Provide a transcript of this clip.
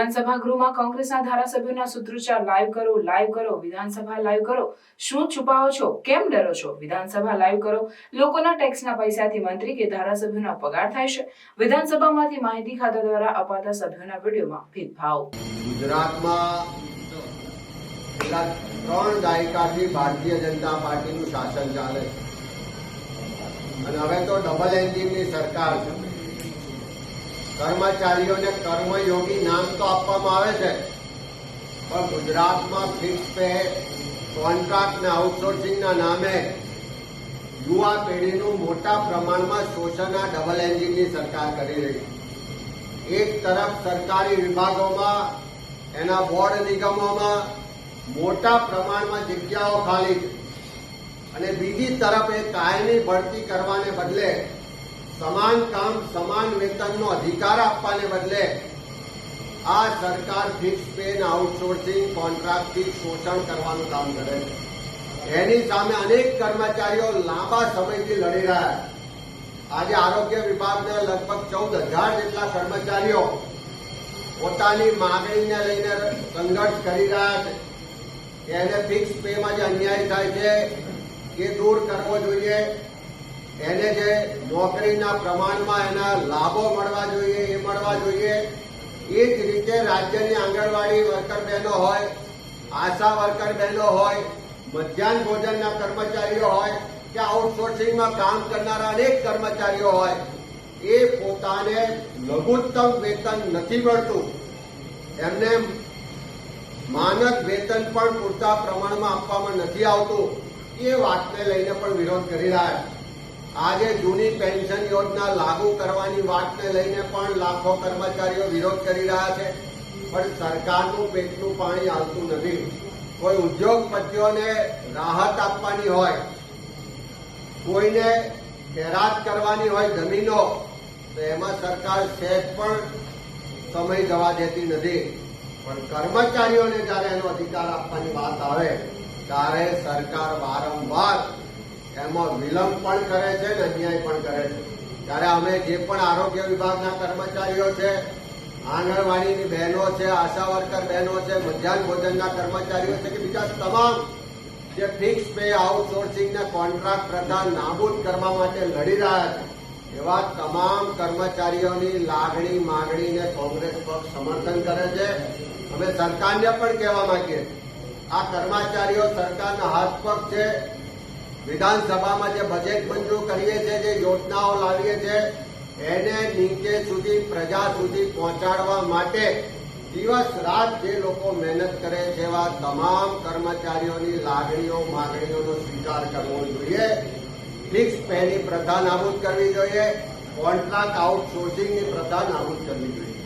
વિધાનસભા ગૃહમાં કોંગ્રેસના ધારાસભ્યોના સૂત્રોચ્ચાર લાઈવ કરો લાઈવ કરો, વિધાનસભા લાઈવ કરો. શું છુપાવો છો? કેમ ડરો છો? વિધાનસભા લાઈવ કરો. લોકોના ટેક્સના પૈસાથી મંત્રી કે ધારાસભ્યોના પગાર થાય છે. વિધાનસભામાંથી માહિતી ખાતા દ્વારા અપાતા સભ્યોના વિડીયોમાં ભેદભાવ. ત્રણ દાયકાથી ભારતીય જનતા પાર્ટીનું શાસન ચાલે છે. અને હવે તો ડબલ એન્જિનની સરકાર છે. કર્મચારીઓને કર્મયોગી નામ તો આપવામાં આવે છે. પણ ગુજરાતમાં ફિક્સ પે કોન્ટ્રાક્ટ ને આઉટસોર્સિંગના નામે યુવા પેઢીનું મોટા પ્રમાણમાં શોષણ આ ડબલ એન્જિનની સરકાર કરી રહી એક તરફ સરકારી વિભાગોમાં, એના બોર્ડ નિગમોમાં મોટા પ્રમાણમાં જગ્યાઓ ખાલી છે. અને બીજી તરફ એ કાયમી ભરતી કરવાને બદલે સમાન કામ, સમાન વેતનનો અધિકાર આપવાને બદલે આ સરકાર ફિક્સ પે અને આઉટસોર્સિંગ કોન્ટ્રાક્ટથી શોષણ કરવાનું કામ કરે છે. એની સામે અનેક કર્મચારીઓ લાંબા સમયથી લડી રહ્યા આજે આરોગ્ય વિભાગના લગભગ ચૌદ હજાર જેટલા કર્મચારીઓ પોતાની માગણીને લઈને સંઘર્ષ કરી રહ્યા છે. એને ફિક્સ પેમાં જે અન્યાય થાય છે, એ દૂર કરવો જોઈએ. એને જે નોકરીના પ્રમાણમાં એના લાભો મળવા જોઈએ, એ મળવા જોઈએ, એ જ રીતે રાજ્યની આંગણવાડી વર્કર બહેનો હોય, આશા વર્કર બહેનો હોય, મધ્યાહન ભોજનના કર્મચારીઓ હોય, કે આઉટસોર્સિંગમાં કામ કરનારા અનેક કર્મચારીઓ હોય, એ પોતાને લઘુત્તમ વેતન નથી મળતું. એમને માનક વેતન પણ પૂરતા પ્રમાણમાં આપવામાં નથી આવતું. એ વાતને લઈને પણ વિરોધ કરી રહ્યા છે. આજે જૂની પેન્શન યોજના લાગુ કરવાની વાતને લઈને પણ લાખો કર્મચારીઓ વિરોધ કરી રહ્યા છે. પણ સરકારનું પેટનું પાણી આવતું નથી. કોઈ ઉદ્યોગપતિઓને રાહત આપવાની હોય, કોઈને ખેરાત કરવાની હોય જમીનો, તો એમાં સરકાર સેજ પણ સમય જવા દેતી નથી. પણ કર્મચારીઓને જ્યારે એનો અધિકાર આપવાની વાત આવે, ત્યારે સરકાર વારંવાર એમાં વિલંબ પણ કરે છે ને અન્યાય પણ કરે છે. ત્યારે અમે જે પણ આરોગ્ય વિભાગના કર્મચારીઓ છે, આંગણવાડીની બહેનો છે, આશા વર્કર બહેનો છે, મધ્યાહન ભોજનના કર્મચારીઓ છે કે બીજા તમામ જે ફિક્સ પે આઉટસોર્સિંગના કોન્ટ્રાક્ટ પ્રથા નાબૂદ કરવા માટે લડી રહ્યા છે, એવા તમામ કર્મચારીઓની લાગણી માગણીને કોંગ્રેસ પક્ષ સમર્થન કરે છે. અમે સરકારને પણ કહેવા માંગીએ આ કર્મચારીઓ સરકારના હાથ પગ છે વિધાનસભામાં જે બજેટ મંજૂર કરીએ છીએ જે યોજનાઓ લાવીએ છીએ એને નીચે સુધી, પ્રજા સુધી પહોંચાડવા માટે દિવસ રાત જે લોકો મહેનત કરે એવા તમામ કર્મચારીઓની લાગણીઓ, માગણીઓનો સ્વીકાર કરવો જોઈએ. ફિક્સ પેની પ્રથા નાબૂદ કરવી જોઈએ. કોન્ટ્રાક્ટ આઉટસોર્સિંગની પ્રથા નાબૂદ કરવી જોઈએ.